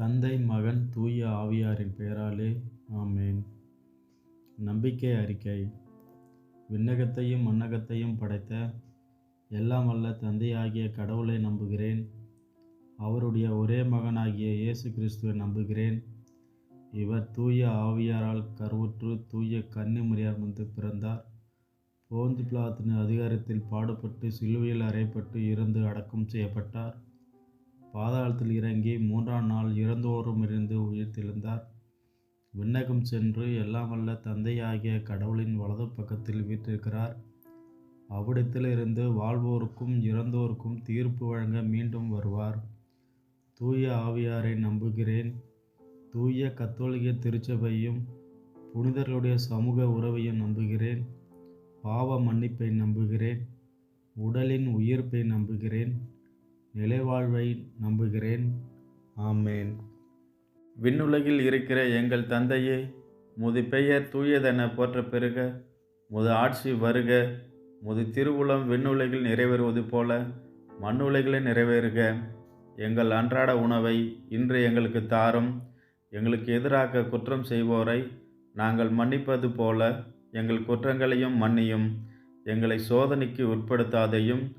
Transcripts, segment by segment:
தந்தை மகன் தூய ஆவியாரின் பெயராலே ஆமேன். நம்பிக்கை அறிக்கை. விண்ணகத்தையும் மண்ணகத்தையும் படைத்த எல்லாம் அல்ல தந்தையாகிய கடவுளை நம்புகிறேன். அவருடைய ஒரே மகனாகிய இயேசு கிறிஸ்துவை நம்புகிறேன். இவர் தூய ஆவியாரால் கருவுற்று தூய கன்னிமரியார் வந்து பிறந்தார். போந்து பிளாத்தின் அதிகாரத்தில் பாடுபட்டு சிலுவையில் அறையப்பட்டு இருந்து அடக்கம் செய்யப்பட்டார். பாதாளத்தில் இறங்கி மூன்றாம் நாள் இறந்தோரும் இருந்து உயிர்த்தெழுந்தார் விண்ணகம் சென்று எல்லாம் வல்ல தந்தையாகிய கடவுளின் வலது பக்கத்தில் வீற்றிருக்கிறார். அவ்விடத்திலிருந்து வாழ்வோருக்கும் இறந்தோருக்கும் தீர்ப்பு வழங்க மீண்டும் வருவார். தூய ஆவியாரை நம்புகிறேன். தூய கத்தோலிக்க திருச்சபையும் புனிதர்களுடைய சமூக உறவையும் நம்புகிறேன். பாவ மன்னிப்பை நம்புகிறேன். உடலின் உயிர்ப்பை நம்புகிறேன். நிலைவாழ்வை நம்புகிறேன். ஆமேன். விண்ணுலகில் இருக்கிற எங்கள் தந்தையே முது பெயர் தூயதென போற்ற பெருக முது ஆட்சி வருக முது திருவுளம் விண்ணுலகில் நிறைவேறுவது போல மண்ணுலகிலே நிறைவேறுக. எங்கள் அன்றாட உணவை இன்று எங்களுக்கு தாரும் எங்களுக்கு எதிராக குற்றம் செய்வோரை நாங்கள் மன்னிப்பது போல எங்கள் குற்றங்களையும் மன்னியும் எங்களை சோதனைக்கு உட்படுத்தாதையும்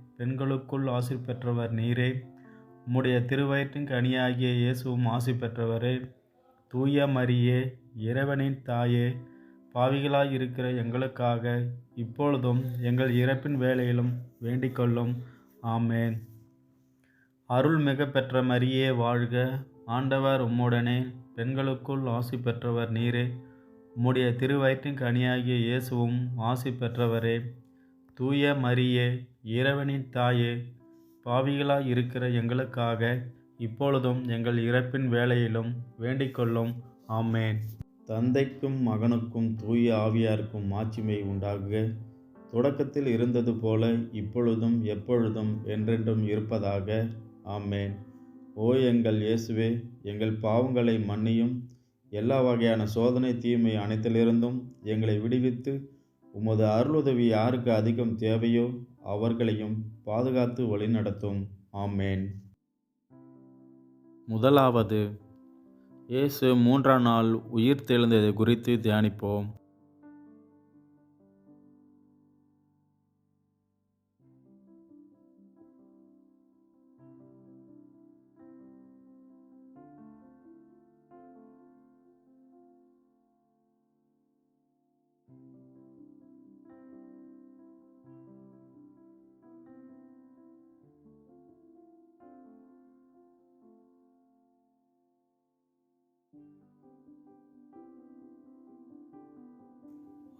பெண்களுக்குள் ஆசி பெற்றவர் நீரே. உம்முடைய திருவயிற்றின் கனியாகிய இயேசுவும் ஆசி பெற்றவரே. தூய மரியே இறைவனின் தாயே பாவிகளாய் இருக்கிற எங்களுக்காக இப்பொழுதும் எங்கள் இறப்பின் வேலையிலும் வேண்டிக்கொள்ளும் ஆமேன். அருள் மிக பெற்ற மரியே வாழ்க. ஆண்டவர் உம்முடனே பெண்களுக்குள் ஆசி பெற்றவர் நீரே. உம்முடைய திருவயிற்றின் கனியாகிய இயேசுவும் ஆசி பெற்றவரே. தூய மரியே இறைவனின் தாயே பாவிகளாய் இருக்கிற எங்களுக்காக இப்பொழுதும் எங்கள் இறப்பின் வேலையிலும் வேண்டிக்கொள்ளும் ஆமேன். தந்தைக்கும் மகனுக்கும் தூய ஆவியாருக்கும் மாட்சிமை உண்டாகுக. தொடக்கத்தில் இருந்தது போல இப்பொழுதும் எப்பொழுதும் என்றென்றும் இருப்பதாக. ஆமேன். ஓ எங்கள் இயேசுவே எங்கள் பாவங்களை மன்னியும். எல்லா வகையான சோதனை தீமை அனைத்திலிருந்தும் எங்களை விடுவித்து உமது அருளுதவி யாருக்கு அதிகம் தேவையோ அவர்களையும் பாதுகாத்து வழிநடத்தும். ஆமேன். முதலாவது இயேசு மூன்றாம் நாள் உயிர் தெழுந்தது குறித்து தியானிப்போம்.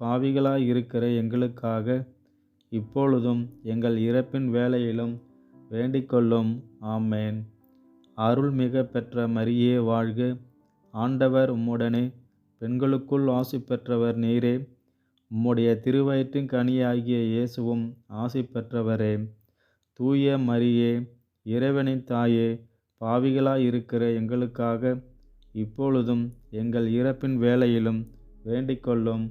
பாவிகளாய் இருக்கிற எங்களுக்காக இப்பொழுதும் எங்கள் இறப்பின் வேலையிலும் வேண்டிக்கொள்ளும். ஆமேன். அருள் மிக பெற்ற மரியே வாழ்க. ஆண்டவர் உம்முடனே. பெண்களுக்குள் ஆசி பெற்றவர் நீரே. உம்முடைய திருவயிற்றின் கனியாகிய இயேசுவும் ஆசி பெற்றவரே. தூய மரியே இறைவனின் தாயே பாவிகளாய் இருக்கிற எங்களுக்காக இப்பொழுதும் எங்கள் இறப்பின் வேலையிலும் வேண்டிக்கொள்ளும்.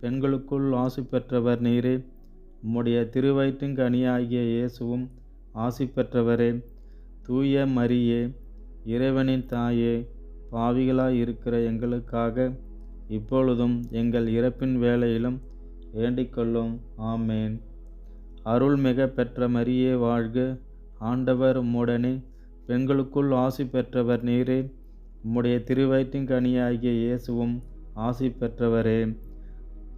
பெண்களுக்குள் ஆசி பெற்றவர் நீரே. உம்முடைய திருவயிற்றுங்கனியாகிய இயேசுவும் ஆசி பெற்றவரே. தூய மரியே இறைவனின் தாயே பாவிகளாய் இருக்கிற எங்களுக்காக இப்பொழுதும் எங்கள் இறப்பின் வேலையிலும் வேண்டிக்கொள்ளும் ஆமேன். அருள்மிக பெற்ற மரியே வாழ்க. ஆண்டவர் உம்முடனே பெண்களுக்குள் ஆசி பெற்றவர் நீரே. உம்முடைய திருவயிற்றின் கனியாகிய இயேசுவும் ஆசி பெற்றவரே.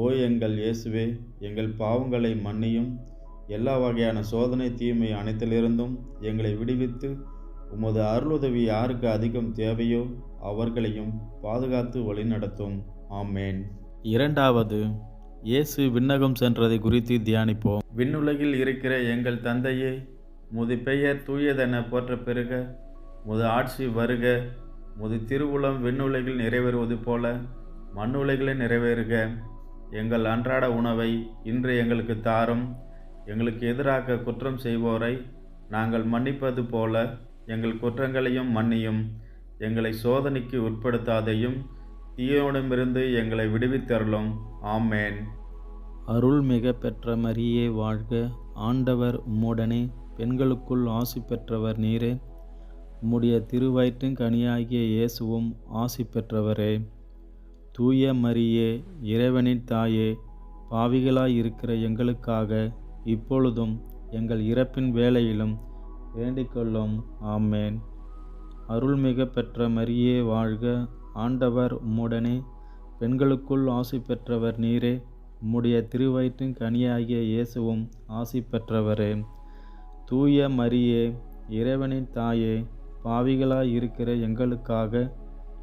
ஓ எங்கள் இயேசுவே எங்கள் பாவங்களை மன்னியும். எல்லா வகையான சோதனை தீமை அனைத்திலிருந்தும் எங்களை விடுவித்து உமது அருளுதவி யாருக்கு அதிகம் தேவையோ அவர்களையும் பாதுகாத்து வழிநடத்தும். ஆமேன். இரண்டாவது இயேசு விண்ணகம் சென்றதை குறித்து தியானிப்போம். விண்ணுலகில் இருக்கிற எங்கள் தந்தையே முது பெயர் தூயதென போற்ற பெருக முது ஆட்சி வருக முது திருவுளம் விண்ணுலகில் நிறைவேறுவது போல மண்ணுலகில் நிறைவேறுக. எங்கள் அன்றாட உணவை இன்று எங்களுக்கு தாரும். எங்களுக்கு எதிராக குற்றம் செய்வோரை நாங்கள் மன்னிப்பது போல எங்கள் குற்றங்களையும் மன்னியும். எங்களை சோதனைக்கு உட்படுத்தாதையும் தீயோனிடமிருந்து எங்களை விடுவித்தருளும். ஆமேன். அருள் மிக பெற்ற மரியே வாழ்க. ஆண்டவர் உம்முடனே பெண்களுக்குள் ஆசி பெற்றவர் நீரே. உம்முடைய திருவயிற்றின் கனியாகிய இயேசுவும் ஆசி பெற்றவரே. தூய மரியே இறைவனின் தாயே பாவிகளாய் இருக்கிற எங்களுக்காக இப்பொழுதும் எங்கள் இறப்பின் வேளையிலும் வேண்டிக்கொள்ளும். ஆமேன். அருள்மிக பெற்ற மரியே வாழ்க. ஆண்டவர் உம்முடனே. பெண்களுக்குள் ஆசி பெற்றவர் நீரே. உம்முடைய திருவயிற்றின் கனியாகிய இயேசுவும் ஆசி பெற்றவரே. தூய மரியே இறைவனின் தாயே பாவிகளாய் இருக்கிற எங்களுக்காக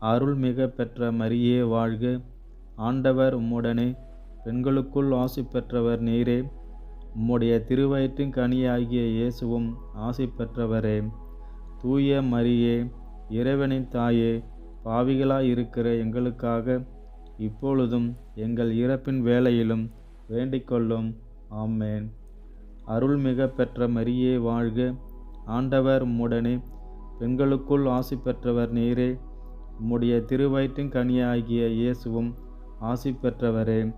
அருள்மிக பெற்ற மரியே வாழ்க. ஆண்டவர் உம்முடனே. பெண்களுக்குள் ஆசி பெற்றவர் நீரே. உம்முடைய திருவயிற்றின் கனியாகிய இயேசுவும் ஆசி பெற்றவரே. தூய மரியே இறைவனின் தாயே பாவிகளாய் இருக்கிற எங்களுக்காக இப்பொழுதும் எங்கள் இறப்பின் வேளையிலும் வேண்டிக்கொள்ளும். ஆமேன். அருள்மிக பெற்ற மரியே வாழ்க. ஆண்டவர் உம்முடனே. பெண்களுக்குள் ஆசி பெற்றவர் நீரே. உம்முடைய திருவயிற்றின் கனியாகிய இயேசுவும் ஆசி பெற்றவரே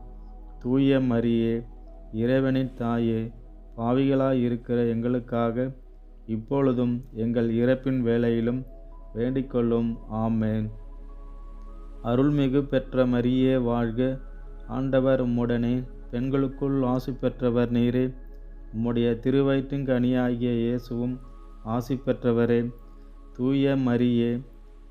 தூய மரியே இறைவனின் தாயே பாவிகளாய் இருக்கிற எங்களுக்காக இப்பொழுதும் எங்கள் இறப்பின் வேலையிலும் வேண்டிக்கொள்ளும். ஆமேன். அருள்மிகு பெற்ற மரியே வாழ்க. ஆண்டவர் உம்முடனே பெண்களுக்குள் ஆசி பெற்றவர் நீரே. உம்முடைய திருவயிற்றின் கனியாகிய இயேசுவும் ஆசி பெற்றவரே. தூய மரியே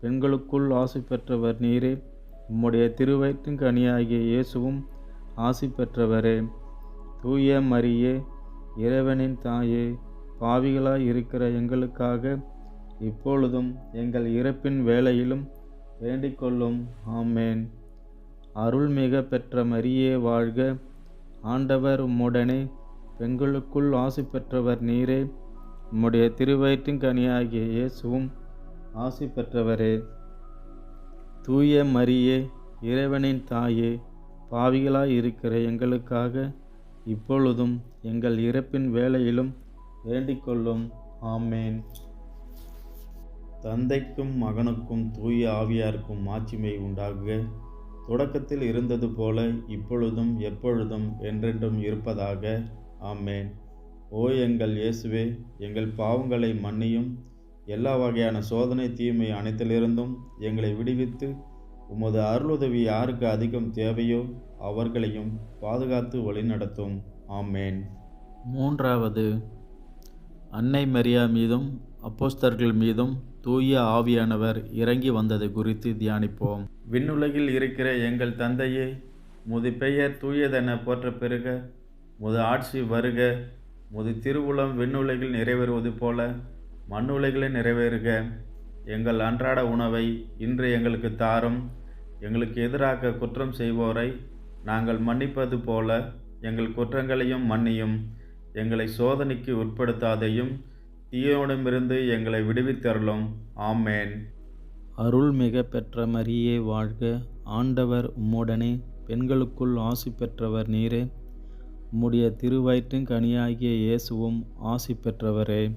பெண்களுக்குள் ஆசை பெற்றவர் நீரே. உம்முடைய திருவயிற்றின் கனியாகிய இயேசுவும் ஆசி பெற்றவரே. தூய மரியே இறைவனின் தாயே பாவிகளாய் இருக்கிற எங்களுக்காக இப்பொழுதும் எங்கள் இறப்பின் வேளையிலும் வேண்டிக்கொள்ளும் ஆமேன். அருள்மிக பெற்ற மரியே வாழ்க. ஆண்டவர் உம்முடனே பெண்களுக்குள் ஆசி பெற்றவர் நீரே. உம்முடைய திருவயிற்றின் கனியாகிய இயேசுவும் ஆசி பெற்றவரே தூய மரியே இறைவனின் தாயே பாவிகளாய் இருக்கிற எங்களுக்காக இப்பொழுதும் எங்கள் இறப்பின் வேலையிலும் வேண்டிக்கொள்ளும் ஆமேன். தந்தைக்கும் மகனுக்கும் தூய ஆவியாருக்கும் மாட்சிமை உண்டாகுக தொடக்கத்தில் இருந்தது போல இப்பொழுதும் எப்பொழுதும் என்றென்றும் இருப்பதாக. ஆமேன். ஓ எங்கள் இயேசுவே எங்கள் பாவங்களை மன்னியும். எல்லா வகையான சோதனை தீமை அனைத்திலிருந்தும் எங்களை விடுவித்து உமது அருளுதவி யாருக்கு அதிகம் தேவையோ அவர்களையும் பாதுகாத்து வழிநடத்தும். ஆமேன். மூன்றாவது அன்னை மரியா மீதும் அப்போஸ்தர்கள் மீதும் தூய ஆவியானவர் இறங்கி வந்தது குறித்து தியானிப்போம். விண்ணுலகில் இருக்கிற எங்கள் தந்தையே முது பெயர் தூயதென போற்ற பெருக முது ஆட்சி வருக முது திருவுளம் விண்ணுலகில் நிறைவேறுவது போல மண்ணுலகில் நிறைவேறுக. எங்கள் அன்றாட உணவை இன்று எங்களுக்கு தாரும். எங்களுக்கு எதிராக குற்றம் செய்வோரை நாங்கள் மன்னிப்பது போல எங்கள் குற்றங்களையும் மன்னியும். எங்களை சோதனைக்கு உட்படுத்தாதையும் தீயோடமிருந்து எங்களை விடுவித்தருளும். ஆமேன். அருள்மிக பெற்ற மரியே வாழ்க. ஆண்டவர் உம்முடனே பெண்களுக்குள் ஆசி பெற்றவர் நீரே. உம்முடைய திருவயிற்றின் கனியாகிய இயேசுவும் ஆசி பெற்றவரே.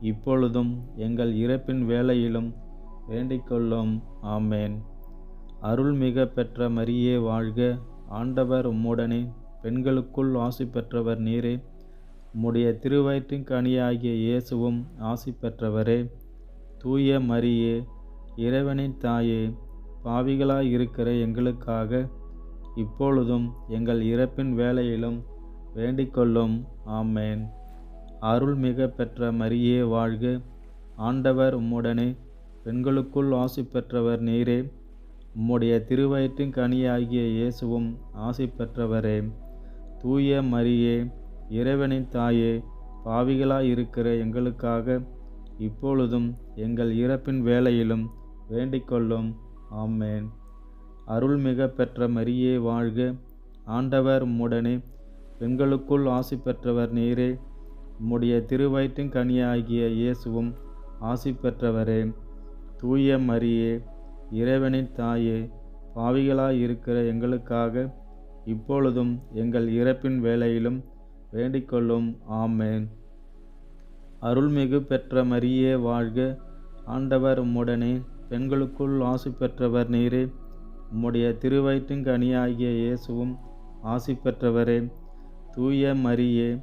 இப்பொழுதும் எங்கள் இறப்பின் வேளையிலும் வேண்டிக்கொள்ளும் ஆமேன். அருள்மிக பெற்ற மரியே வாழ்க. ஆண்டவர் உம்முடனே பெண்களுக்குள் ஆசி பெற்றவர் நீரே. உம்முடைய திருவயிற்றின் கனியாகிய இயேசுவும் ஆசி பெற்றவரே. தூய மரியே இறைவனின் தாயே பாவிகளாய் இருக்கிற எங்களுக்காக இப்பொழுதும் எங்கள் இறப்பின் வேலையிலும் வேண்டிக்கொள்ளும் ஆமேன். அருள்மிக பெற்ற மரியே வாழ்க. ஆண்டவர் உம்முடனே. பெண்களுக்குள் ஆசி பெற்றவர் நீரே. உம்முடைய திருவயிற்றின் கனியாகிய இயேசுவும் ஆசி பெற்றவரே. தூய மரியே இறைவனின் தாயே பாவிகளாய் இருக்கிற எங்களுக்காக இப்பொழுதும் எங்கள் இறப்பின் வேலையிலும் வேண்டிக்கொள்ளும் ஆமேன். அருள்மிக பெற்ற மரியே வாழ்க. ஆண்டவர் உம்முடனே. பெண்களுக்குள் ஆசி பெற்றவர் நீரே. உம்முடைய திருவயிற்றின் கனியாகிய இயேசுவும் ஆசி பெற்றவரே தூய மரியே இறைவனின் தாயே பாவிகளாய் இருக்கிற எங்களுக்காக இப்பொழுதும் எங்கள் இறப்பின் வேலையிலும் வேண்டிக்கொள்ளும். ஆமேன். அருள்மிகு பெற்ற மரியே வாழ்க. ஆண்டவர் உம்முடனே பெண்களுக்குள் ஆசி பெற்றவர் நீரே. உம்முடைய திருவயிற்றின் கனியாகிய இயேசுவும் ஆசி பெற்றவரே. தூய மரியே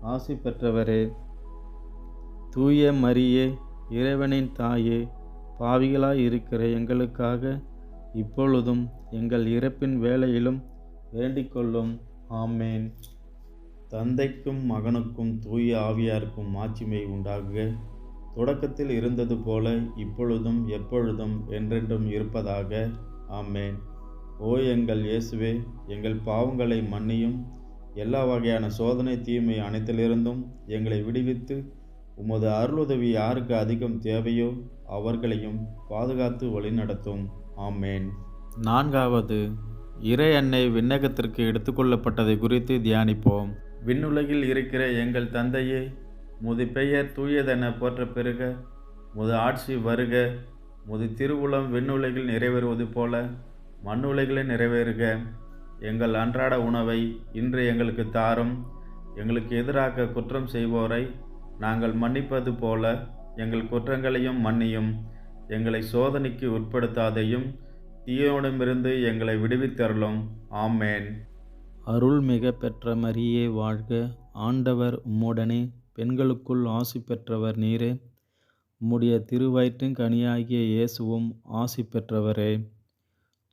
ஆசி பெற்றவரே தூய மரியே இறைவனின் தாயே பாவிகளாய் இருக்கிற எங்களுக்காக இப்பொழுதும் எங்கள் இறப்பின் வேலையிலும் வேண்டிக்கொள்ளும் ஆமேன். தந்தைக்கும் மகனுக்கும் தூய ஆவியாருக்கும் மாட்சிமை உண்டாகுக. தொடக்கத்தில் இருந்தது போல இப்பொழுதும் எப்பொழுதும் என்றென்றும் இருப்பதாக. ஆமேன். ஓ எங்கள் இயேசுவே எங்கள் பாவங்களை மன்னியும் எல்லா வகையான சோதனை தீமை அனைத்திலிருந்தும் எங்களை விடுவித்து உமது அருளுதவி யாருக்கு அதிகம் தேவையோ அவர்களையும் பாதுகாத்து வழிநடத்தும். ஆமேன். நான்காவது இறை அன்னை விண்ணகத்திற்கு எடுத்துக்கொள்ளப்பட்டதை குறித்து தியானிப்போம். விண்ணுலகில் இருக்கிற எங்கள் தந்தையே முது பெயர் தூயதென போற்ற பெருக முது ஆட்சி வருக முது திருவுளம் விண்ணுலகில் நிறைவேறுவது போல மண்ணுலகில் நிறைவேறுக. எங்கள் அன்றாட உணவை இன்று எங்களுக்கு தாரும். எங்களுக்கு எதிராக குற்றம் செய்வோரை நாங்கள் மன்னிப்பது போல எங்கள் குற்றங்களையும் மன்னியும். எங்களை சோதனைக்கு உட்படுத்தாதையும் தீயோனிடமிருந்து எங்களை விடுவித்தருளும். ஆமேன். அருள்மிக பெற்ற மரியே வாழ்க. ஆண்டவர் உம்முடனே பெண்களுக்குள் ஆசி பெற்றவர் நீரே. உம்முடைய திருவயிற்றின் கனியாகிய இயேசுவும் ஆசி பெற்றவரே.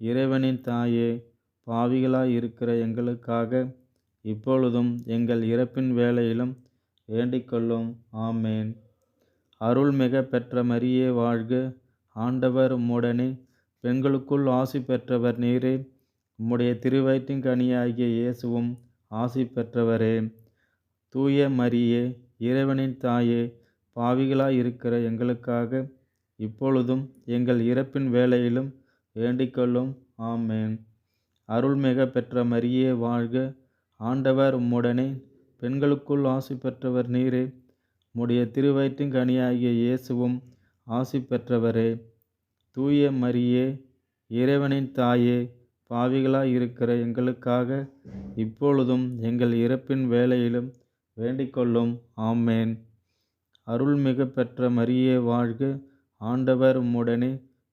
இறைவனின் தாயே பாவிகளாய் இருக்கிற எங்களுக்காக இப்பொழுதும் எங்கள் இறப்பின் வேளையிலும் வேண்டிக்கொள்ளும். ஆமேன். அருள்மிக பெற்ற மரியே வாழ்க. ஆண்டவர் உம்முடனே பெண்களுக்குள் ஆசி பெற்றவர் நீரே. உம்முடைய திருவயிற்றின் கனியாகிய இயேசுவும் ஆசி பெற்றவரே. தூய மரியே இறைவனின் தாயே பாவிகளாய் இருக்கிற எங்களுக்காக இப்பொழுதும் எங்கள் இறப்பின் வேளையிலும் வேண்டிக்கொள்ளும். ஆமேன். அருள்மிக பெற்ற மரியே வாழ்க. ஆண்டவர் உம்முடனே. பெண்களுக்குள் ஆசி பெற்றவர் நீரே. உம்முடைய திருவயிற்றின் கனியாகிய இயேசுவும் ஆசி பெற்றவரே. தூய மரியே இறைவனின் தாயே பாவிகளாய் இருக்கிற எங்களுக்காக இப்பொழுதும் எங்கள் இறப்பின் வேலையிலும் வேண்டிக்கொள்ளும். ஆமேன். அருள்மிக பெற்ற மரியே வாழ்க. ஆண்டவர் உம்முடனே.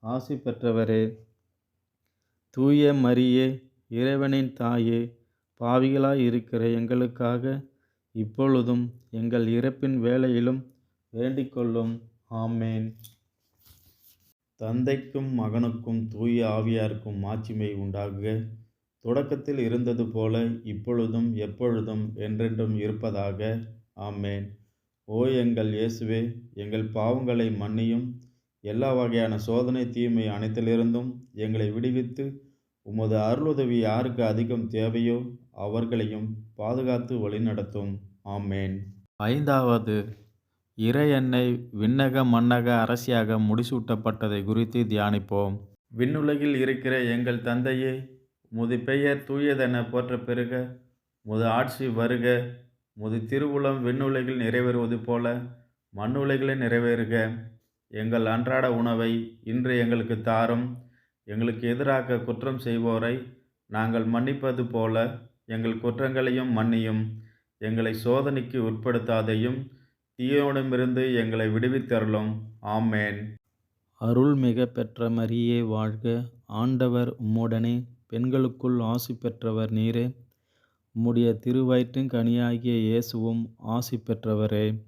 ஆசி பெற்றவரே தூய மரியே இறைவனின் தாயே பாவிகளாய் இருக்கிற எங்களுக்காக இப்பொழுதும் எங்கள் இறப்பின் வேளையிலும் வேண்டிக்கொள்ளும். ஆமேன். தந்தைக்கும் மகனுக்கும் தூய ஆவியாருக்கும் மாட்சிமை உண்டாகுக தொடக்கத்தில் இருந்தது போல இப்பொழுதும் எப்பொழுதும் என்றென்றும் இருப்பதாக. ஆமேன். ஓ எங்கள் இயேசுவே எங்கள் பாவங்களை மன்னியும் எல்லா வகையான சோதனை தீமை அனைத்திலிருந்தும் எங்களை விடுவித்து உமது அருளுதவி யாருக்கு அதிகம் தேவையோ அவர்களையும் பாதுகாத்து வழிநடத்தும். ஆமேன். ஐந்தாவது இறை எண்ணெய் விண்ணக மன்னக அரசியாக முடிசூட்டப்பட்டதை குறித்து தியானிப்போம். விண்ணுலகில் இருக்கிற எங்கள் தந்தையே முது பெயர் தூயதென போற்ற பெருக முது ஆட்சி வருக முது திருவுளம் விண்ணுலகில் நிறைவேறுவது போல மண்ணுலகில் நிறைவேறுக. எங்கள் அன்றாட உணவை இன்று எங்களுக்கு தாரும். எங்களுக்கு எதிராக குற்றம் செய்வோரை நாங்கள் மன்னிப்பது போல எங்கள் குற்றங்களையும் மன்னியும். எங்களை சோதனைக்கு உட்படுத்தாதையும் தீயோனிடமிருந்து எங்களை விடுவித்தருளும். ஆமேன். அருள்மிக பெற்ற மரியே வாழ்க. ஆண்டவர் உம்முடனே பெண்களுக்குள் ஆசி பெற்றவர் நீரே. உம்முடைய திருவயிற்றின் கனியாகிய இயேசுவும் ஆசி பெற்றவரே.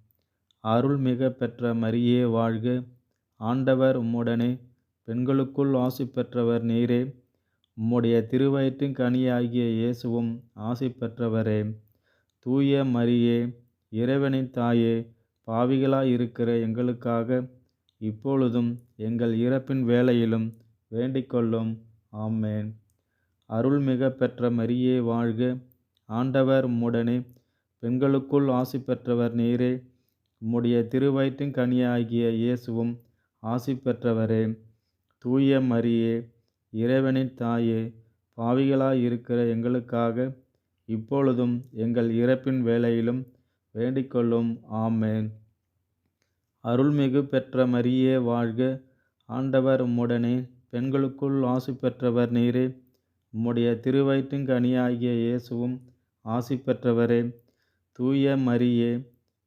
அருள்மிக பெற்ற மரியே வாழ்க. ஆண்டவர் உம்முடனே. பெண்களுக்குள் ஆசி பெற்றவர் நீரே. உம்முடைய திருவயிற்றின் கனியாகிய இயேசுவும் ஆசி பெற்றவரே. தூய மரியே இறைவனின் தாயே பாவிகளாய் இருக்கிற எங்களுக்காக இப்பொழுதும் எங்கள் இறப்பின் வேளையிலும் வேண்டிக்கொள்ளும். ஆமேன். அருள்மிக பெற்ற மரியே வாழ்க. ஆண்டவர் உம்முடனே. பெண்களுக்குள் ஆசி பெற்றவர் நீரே. உம்முடைய திருவயிற்றின் கனியாகிய இயேசுவும் ஆசி பெற்றவரே தூய மரியே இறைவனின் தாயே பாவிகளாய் இருக்கிற எங்களுக்காக இப்பொழுதும் எங்கள் இறப்பின் வேளையிலும் வேண்டிக்கொள்ளும். ஆமேன். அருள்மிகு பெற்ற மரியே வாழ்க ஆண்டவர் உம்முடனே. பெண்களுக்குள் ஆசி பெற்றவர் நீரே. உம்முடைய திருவயிற்றின் கனியாகிய இயேசுவும் ஆசி பெற்றவரே. தூய மரியே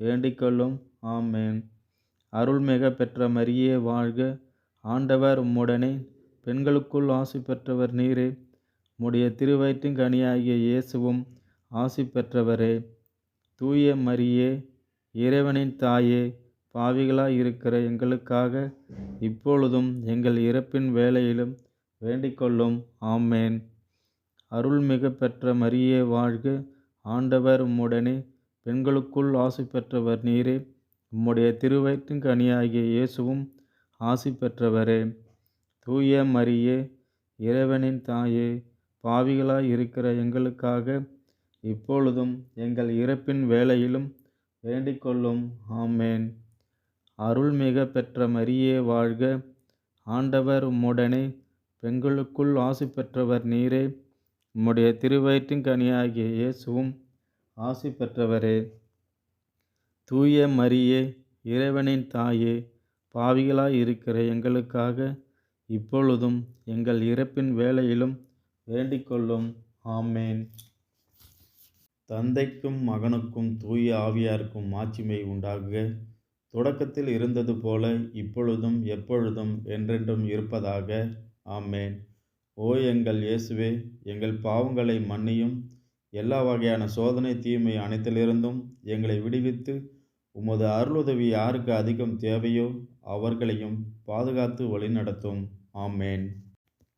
வேண்டிக்கொள்ளும். ஆமேன். அருள்மிக பெற்ற மரியே வாழ்க. ஆண்டவர் உம்முடனே. பெண்களுக்குள் ஆசி பெற்றவர் நீரே. உம்முடைய திருவயிற்றின் கனியாகிய இயேசுவும் ஆசி பெற்றவரே. தூய மரியே இறைவனின் தாயே பாவிகளாய் இருக்கிற எங்களுக்காக இப்பொழுதும் எங்கள் இறப்பின் வேலையிலும் வேண்டிக்கொள்ளும். ஆமேன். அருள்மிக பெற்ற மரியே வாழ்க. ஆண்டவர் உம்முடனே. பெண்களுக்குள் ஆசி பெற்றவர் நீரே. உம்முடைய திருவயிற்றின் கனியாகிய இயேசுவும் ஆசி பெற்றவரே. தூய மரியே இறைவனின் தாயே பாவிகளாய் இருக்கிற எங்களுக்காக இப்பொழுதும் எங்கள் இறப்பின் வேளையிலும் வேண்டிக்கொள்ளும் ஆமேன். அருள்மிக பெற்ற மரியே வாழ்க. ஆண்டவர் உம்முடனே பெண்களுக்குள் ஆசி பெற்றவர் நீரே. உம்முடைய திருவயிற்றின் கனியாகிய இயேசுவும் ஆசி பெற்றவரே. தூய மரியே இறைவனின் தாயே பாவிகளாய் இருக்கிற எங்களுக்காக இப்பொழுதும் எங்கள் இறப்பின் வேளையிலும் வேண்டிக்கொள்ளும் ஆமேன். தந்தைக்கும் மகனுக்கும் தூய ஆவியாருக்கும் மாட்சிமை உண்டாகுக. தொடக்கத்தில் இருந்தது போல இப்பொழுதும் எப்பொழுதும் என்றென்றும் இருப்பதாக. ஆமேன். ஓ எங்கள் இயேசுவே எங்கள் பாவங்களை மன்னியும் எல்லா வகையான சோதனை தீமை அனைத்திலிருந்தும் எங்களை விடுவித்து உமது அருளுதவி யாருக்கு அதிகம் தேவையோ அவர்களையும் பாதுகாத்து வழிநடத்தும். ஆமேன்.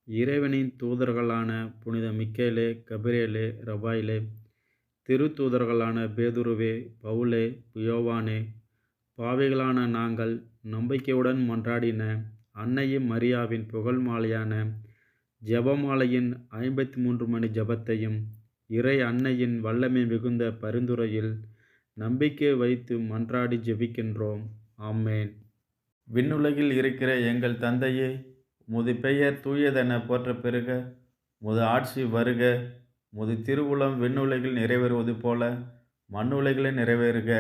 இறைவனின் தூதர்களான புனித மிக்கேலே கபிரேலே ரபாயிலே திருத்தூதர்களான பேதுருவே பவுலே யோவானே பாவைகளான நாங்கள் நம்பிக்கையுடன் மன்றாடின அன்னையும் மரியாவின் புகழ் மாலையான ஜபமாலையின் ஐம்பத்தி மூன்று மணி ஜபத்தையும் இறை அன்னையின் வல்லமை மிகுந்த பரிந்துரையில் நம்பிக்கை வைத்து மன்றாடி ஜெபிக்கின்றோம். ஆமேன். விண்ணுலகில் இருக்கிற எங்கள் தந்தையே முது பெயர் தூயதென போற்ற பெருக முது ஆட்சி வருக முது திருவுளம் விண்ணுலகில் நிறைவேறுவது போல மண்ணுலகில் நிறைவேறுக.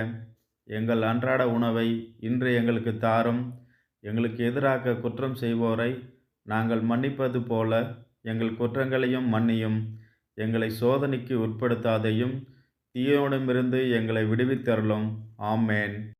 எங்கள் அன்றாட உணவை இன்று எங்களுக்கு தாரும் எங்களுக்கு எதிராக குற்றம் செய்வோரை நாங்கள் மன்னிப்பது போல எங்கள் குற்றங்களையும் மன்னியும். எங்களை சோதனைக்கு உட்படுத்தாதையும் தீயோனிடமிருந்து எங்களை விடுவித்தருளும். ஆமேன்.